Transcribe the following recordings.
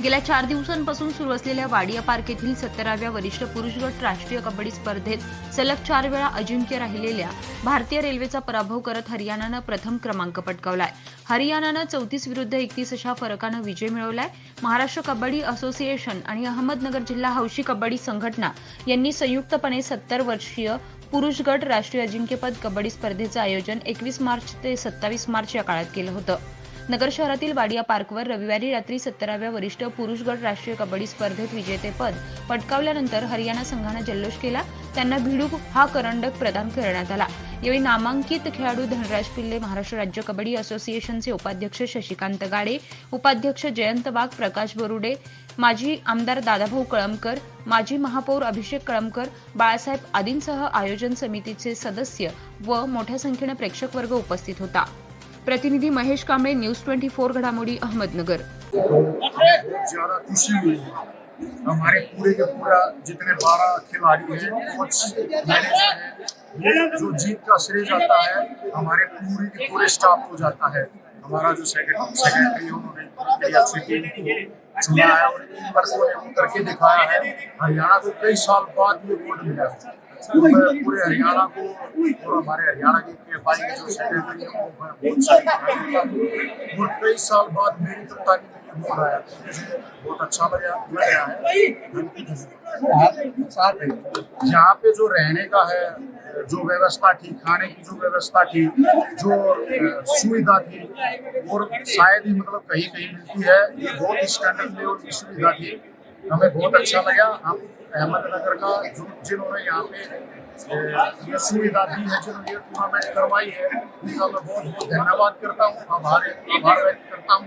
गेल्या चार दिवसांपासून सुरू असलेल्या वाडिया पार्क येथील सत्तराव्या वरिष्ठ पुरुष गट राष्ट्रीय कबड्डी स्पर्धेत सलग चार वेळा अजिंक्य राहिलेल्या भारतीय रेल्वेचा पराभव करत हरियाणानं प्रथम क्रमांक पटकावलाय. हरियाणानं चौतीस विरुद्ध एकतीस अशा फरकानं विजय मिळवलाय. महाराष्ट्र कबड्डी असोसिएशन आणि अहमदनगर जिल्हा हौशी कबड्डी संघटना यांनी संयुक्तपणे सत्तर वर्षीय पुरुष गट राष्ट्रीय अजिंक्यपद कबड्डी स्पर्धेचं आयोजन एकवीस मार्च ते सत्तावीस मार्च या काळात केलं होतं. नगर शहरातील वाडिया पार्कवर रविवारी रात्री सत्तराव्या वरिष्ठ पुरुष गट राष्ट्रीय कबड्डी स्पर्धेत विजेतेपद पटकावल्यानंतर हरियाणा संघानं जल्लोष केला. त्यांना भिडूक हा करंडक प्रदान करण्यात आला. यावेळी नामांकित खेळाडू धनराज पिल्ले महाराष्ट्र राज्य कबड्डी असोसिएशनचे उपाध्यक्ष शशिकांत गाडे उपाध्यक्ष जयंत वाघ प्रकाश बरुडे माजी आमदार दादाभाऊ कळमकर माजी महापौर अभिषेक कळमकर बाळासाहेब आदींसह आयोजन समितीचे सदस्य व मोठ्या संख्येनं प्रेक्षक वर्ग उपस्थित होता. प्रतिनिधी Mahesh Kamble, news twenty four घडामोडी, अहमदनगर. ज़्यादा खुशी हुई। है हमारे पूरे के पूरा जितने बारह खिलाड़ी हैं मैनेजर जो जीत का श्रेय जाता है, हमारे पूरे के पूरे स्टाफ को जाता है। हमारा जो सेक्रेटरी है उन्होंने अच्छी टीम को चुना है और टीम वर्क को करके दिखाया है। हरियाणा को कई साल बाद ये गोल्ड मिला है। मैं पूरे हरियाणा को और हमारे हरियाणा के जो सेक्रेटरी मैं बहुत सारी और कई साल बाद मेरी मुझे बहुत अच्छा लगा है यहाँ पे जो रहने का है जो व्यवस्था थी खाने की जो व्यवस्था थी जो सुविधा थी और शायद ही मतलब कहीं कहीं मिलती है ये बहुत स्टैंडर्ड लेवल की सुविधा थी। हमें बहुत अच्छा लगा हम अहमदनगर का जो जिन्होंने यहाँ पे अ, ये सुविधा दी है जिन्होंने ये टूर्नामेंट करवाई है उनका मैं बहुत बहुत धन्यवाद करता हूँ आभार आभार व्यक्त करता हूँ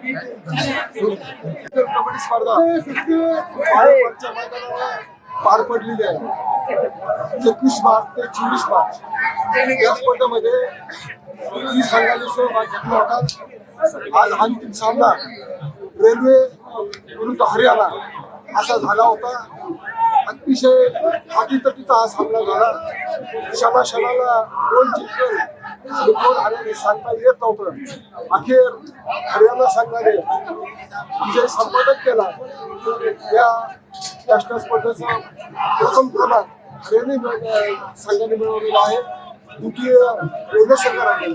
कबड्डी स्पर्धा पार पडलेली आहे एकवीस मार्च ते चोवीस मार्च या स्पर्धेमध्ये तीस संघांनी सहभाग घेतला होता आज अंतिम सामना रेल्वे विरुद्ध हरियाणा असा झाला होता. अतिशय अटीतटीचा हा सामना झाला. क्षणा दोन जिंकून जिंकेल हरियाणे कोण सांगता येत नव्हतं. अखेर हरियाणा संघाने विजय संपादक केला. या राष्ट्रीय स्पर्धेचा प्रथम क्रमांक हरियाणी संघाने मिळवलेला आहे. द्वितीय रेल्वे संघाने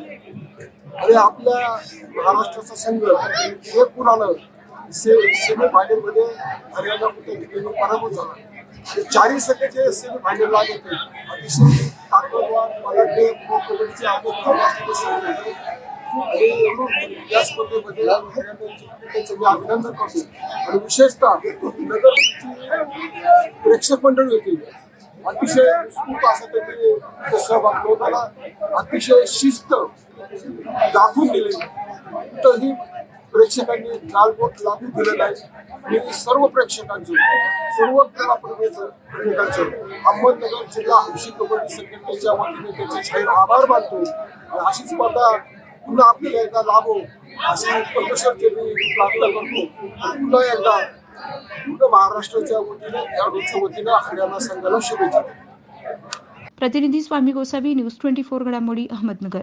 आणि आपल्या महाराष्ट्राचा संघ हे पुराणं सेमी फायनलमध्ये हरियाणा कुठे पराभूत झाला. हे चारही संघ जे सेमी फायनल लागत होते अतिशय ताकदवार मराठी प्रो कबड्डीचे अनेक संघ या स्पर्धेमध्ये हरियाणाचे त्यांचं मी अभिनंदन करतो. आणि विशेषतः नगर प्रेक्षक मंडळी होती. अतिशय उत्स्फूर्त असं त्यांनी इथं सहभाग नोंदवला अतिशय शिस्त दाखवून दिली. कुठंही प्रेक्षकांनी गालबोट लागू दिलं नाही आणि सर्व प्रेक्षकांचं सर्व क्रीडाप्रेमीचं प्रेक्षकांचं अहमदनगर जिल्हा हौशी कबड्डी संघटनेच्या वतीने त्याचे जाहीर आभार मानतो. आणि अशी स्पर्धा पुन्हा आपल्याला एकदा लाभो अशी परमेश्वरचे मी प्रार्थना करतो. पुन्हा एकदा पूर्ण महाराष्ट्राच्या वतीने खेळाडूंच्या वतीनं हरियाणा संघाला शुभेच्छा प्रतिनिधी Swami Gosavi news twenty four घडामोडी अहमदनगर.